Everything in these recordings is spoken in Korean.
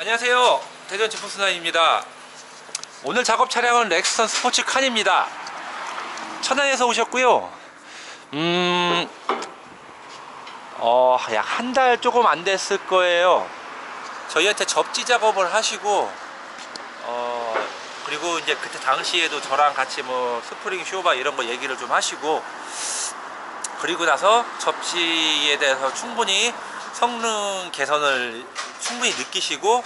안녕하세요. 대전 제품스나입니다. 오늘 작업 차량은 렉스턴 스포츠 칸입니다. 천안에서 오셨고요. 음... 어... 약 한 달 조금 안 됐을 거예요. 저희한테 접지 작업을 하시고 어... 그리고 이제 그때 당시에도 저랑 같이 뭐 스프링 쇼바 이런 거 얘기를 좀 하시고 그리고 나서 접지에 대해서 충분히 성능 개선을 충분히 느끼시고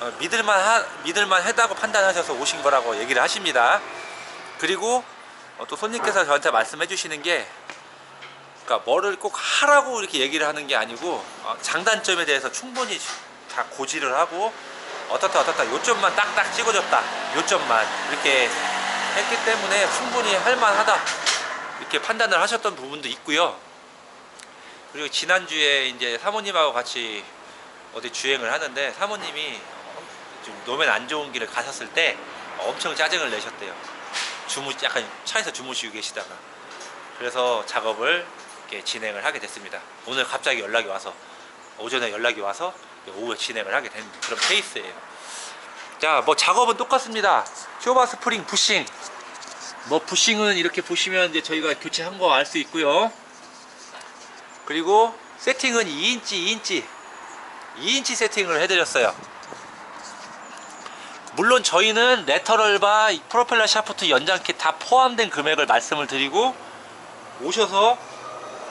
어, 믿을만 하, 믿을만 하다고 판단하셔서 오신 거라고 얘기를 하십니다. 그리고 어, 또 손님께서 저한테 말씀해 주시는 게 그러니까 뭐를 꼭 하라고 이렇게 얘기를 하는 게 아니고 어, 장단점에 대해서 충분히 다 고지를 하고 어떻다 어떻다 요점만 딱딱 찍어줬다 요점만 이렇게 했기 때문에 충분히 할만하다 이렇게 판단을 하셨던 부분도 있고요. 그리고 지난주에 이제 사모님하고 같이 어디 주행을 하는데 사모님이 좀 노면 안 좋은 길을 가셨을 때 엄청 짜증을 내셨대요. 주무 약간 차에서 주무시고 계시다가 그래서 작업을 이렇게 진행을 하게 됐습니다. 오늘 갑자기 연락이 와서 오전에 연락이 와서 오후에 진행을 하게 된 그런 케이스예요. 자, 뭐 작업은 똑같습니다. 쇼바 스프링 부싱. 뭐 부싱은 이렇게 보시면 이제 저희가 교체한 거 알 수 있고요. 그리고 세팅은 2인치, 2인치, 2인치 세팅을 해드렸어요. 물론 저희는 레터럴바 프로펠러 샤프트 연장킷 다 포함된 금액을 말씀을 드리고 오셔서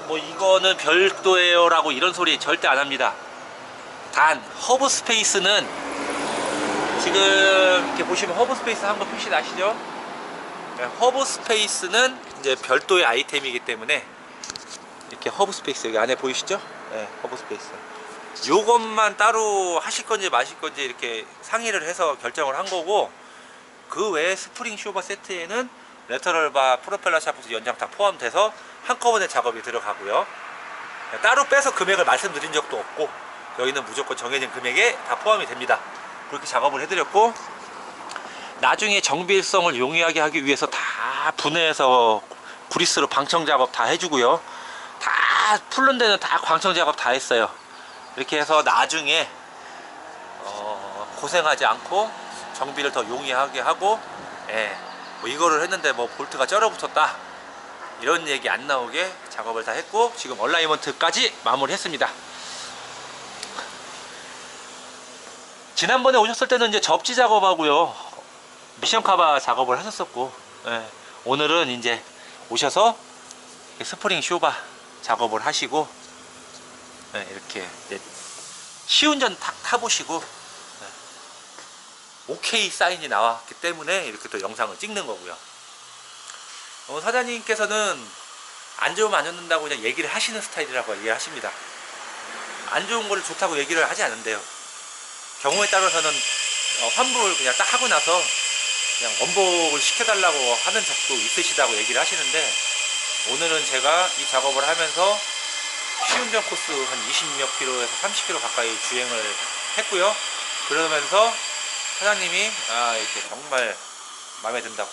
뭐 이거는 별도예요 라고 이런 소리 절대 안 합니다. 단 허브 스페이스는 지금 이렇게 보시면 허브 스페이스 한 거 표시 나시죠? 네, 허브 스페이스는 이제 별도의 아이템이기 때문에 이렇게 허브 스페이스 여기 안에 보이시죠? 네, 허브 스페이스. 요것만 따로 하실 건지 마실 건지 이렇게 상의를 해서 결정을 한 거고 그 외에 스프링 쇼바 세트에는 레터럴바 프로펠러 샤프트 연장 다 포함돼서 한꺼번에 작업이 들어가고요. 따로 빼서 금액을 말씀드린 적도 없고 여기는 무조건 정해진 금액에 다 포함이 됩니다. 그렇게 작업을 해드렸고 나중에 정비일성을 용이하게 하기 위해서 다 분해해서 구리스로 방청 작업 다 해주고요. 다 풀른 데는 다 광청 작업 다 했어요. 이렇게 해서 나중에 어, 고생하지 않고 정비를 더 용이하게 하고 예, 뭐 이거를 했는데 뭐 볼트가 쩔어 붙었다 이런 얘기 안 나오게 작업을 다 했고 지금 얼라이먼트까지 마무리했습니다. 지난번에 오셨을 때는 이제 접지 작업하고요 미션 카바 작업을 하셨었고 예, 오늘은 이제 오셔서 스프링 쇼바 작업을 하시고 예, 이렇게 이제 시운전 탁 타보시고 예, 오케이 사인이 나왔기 때문에 이렇게 또 영상을 찍는 거고요. 어, 사장님께서는 안 좋으면 안 좋는다고 그냥 얘기를 하시는 스타일이라고 얘기를 하십니다. 안 좋은 걸 좋다고 얘기를 하지 않는데요. 경우에 따라서는 어, 환불을 그냥 딱 하고 나서 그냥 원복을 시켜달라고 하는 적도 있으시다고 얘기를 하시는데 오늘은 제가 이 작업을 하면서 시운전 코스 한 20몇 킬로에서 30킬로 가까이 주행을 했고요 그러면서 사장님이 아 이렇게 정말 마음에 든다고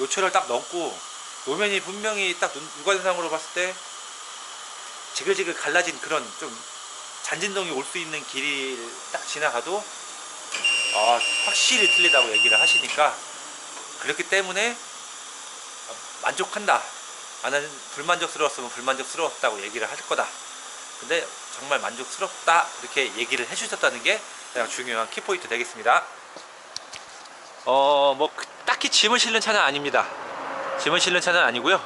요철을 딱 넣고 노면이 분명히 딱 눈- 육안상으로 봤을 때 지글지글 갈라진 그런 좀 잔진동이 올 수 있는 길이 딱 지나가도 아, 확실히 틀리다고 얘기를 하시니까 그렇기 때문에 어, 만족한다. 나는 불만족스러웠으면 불만족스러웠다고 얘기를 할 거다. 근데 정말 만족스럽다 이렇게 얘기를 해주셨다는 게 가장 중요한 키포인트 되겠습니다. 어, 뭐 딱히 짐을 실는 차는 아닙니다. 짐을 실는 차는 아니고요.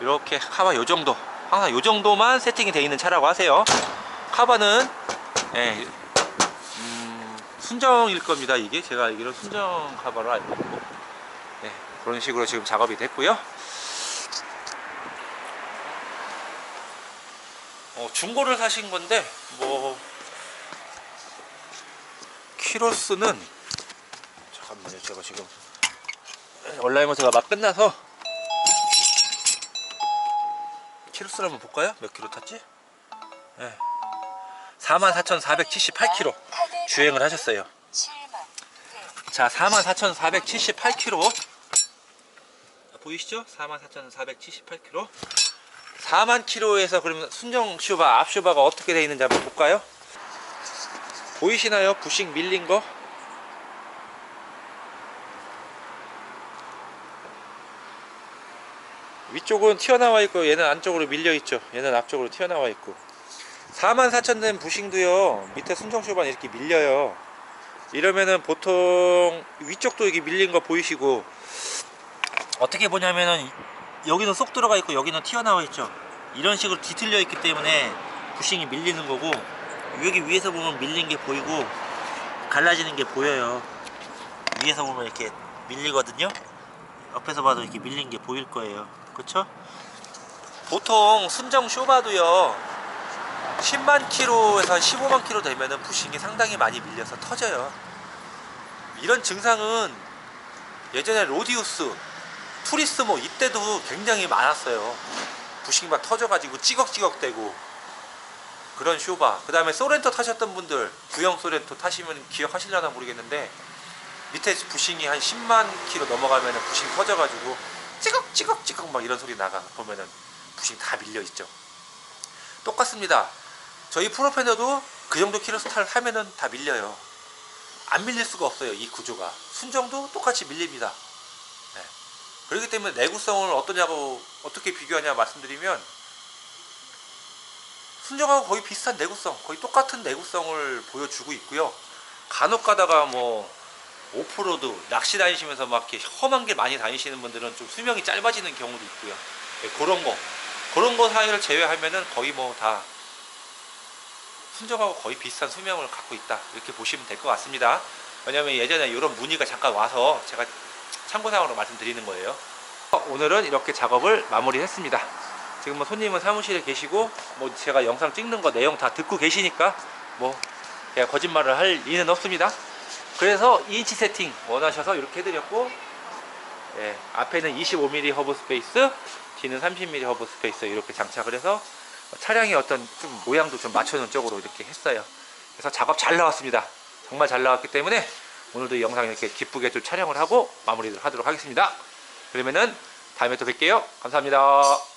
이렇게 카바 요 정도, 항상 요 정도만 세팅이 되어 있는 차라고 하세요. 카바는 예, 음, 순정일 겁니다. 이게 제가 알기로 순정 카바로 알고 있고 예, 그런 식으로 지금 작업이 됐고요. 어, 중고를 사신 건데 뭐 키로수는 잠깐만요. 제가 지금 온라인모드가 막 끝나서 키로수를 한번 볼까요? 몇 킬로 탔지? 네. 44,478km 주행을 하셨어요. 자, 44,478km 보이시죠? 44,478km 4만 킬로에서 그러면 순정 슈바, 앞 슈바가 어떻게 되어 있는지 한번 볼까요? 보이시나요? 부식 밀린 거? 위쪽은 튀어나와 있고 얘는 안쪽으로 밀려 있죠. 얘는 앞쪽으로 튀어나와 있고. 44,000 된 부싱도요. 밑에 순정 쇼반 이렇게 밀려요. 이러면은 보통 위쪽도 이게 밀린 거 보이시고 어떻게 보냐면은 여기는 쏙 들어가 있고 여기는 튀어나와 있죠. 이런 식으로 뒤틀려 있기 때문에 부싱이 밀리는 거고 여기 위에서 보면 밀린 게 보이고 갈라지는 게 보여요. 위에서 보면 이렇게 밀리거든요. 옆에서 봐도 이렇게 밀린 게 보일 거예요. 그쵸? 보통 순정 쇼바도요 10만 킬로에서 15만 킬로 되면은 부싱이 상당히 많이 밀려서 터져요. 이런 증상은 예전에 로디우스, 투리스모 이때도 굉장히 많았어요. 부싱이 막 터져가지고 찌걱찌걱대고 그런 쇼바. 그 다음에 소렌토 타셨던 분들 구형 소렌토 타시면 기억하실려나 모르겠는데 밑에 부싱이 한 10만 킬로 넘어가면 부싱 터져가지고 찌걱찌걱찌걱 막 이런 소리 나가 보면은 부싱 다 밀려 있죠. 똑같습니다. 저희 프로페너도 그 정도 킬로스타를 하면은 다 밀려요. 안 밀릴 수가 없어요. 이 구조가. 순정도 똑같이 밀립니다. 네. 그렇기 때문에 내구성을 어떠냐고 어떻게 비교하냐 말씀드리면 순정하고 거의 비슷한 내구성, 거의 똑같은 내구성을 보여주고 있고요. 간혹 가다가 뭐 오프로드 낚시 다니시면서 막 이렇게 험한 길 많이 다니시는 분들은 좀 수명이 짧아지는 경우도 있고요. 네, 그런 거 그런 거 사이를 제외하면은 거의 뭐 다 순정하고 거의 비슷한 수명을 갖고 있다 이렇게 보시면 될 것 같습니다. 왜냐면 예전에 이런 문의가 잠깐 와서 제가 참고사항으로 말씀드리는 거예요. 어, 오늘은 이렇게 작업을 마무리했습니다. 지금 뭐 손님은 사무실에 계시고 뭐 제가 영상 찍는 거 내용 다 듣고 계시니까 뭐 제가 거짓말을 할 리는 없습니다. 그래서 2인치 세팅 원하셔서 이렇게 해드렸고 예, 앞에는 25mm 허브 스페이스 뒤는 30mm 허브 스페이스 이렇게 장착을 해서 차량의 어떤 좀 모양도 좀 맞춰놓은 쪽으로 이렇게 했어요. 그래서 작업 잘 나왔습니다. 정말 잘 나왔기 때문에 오늘도 이 영상 이렇게 기쁘게 좀 촬영을 하고 마무리를 하도록 하겠습니다. 그러면은 다음에 또 뵐게요. 감사합니다.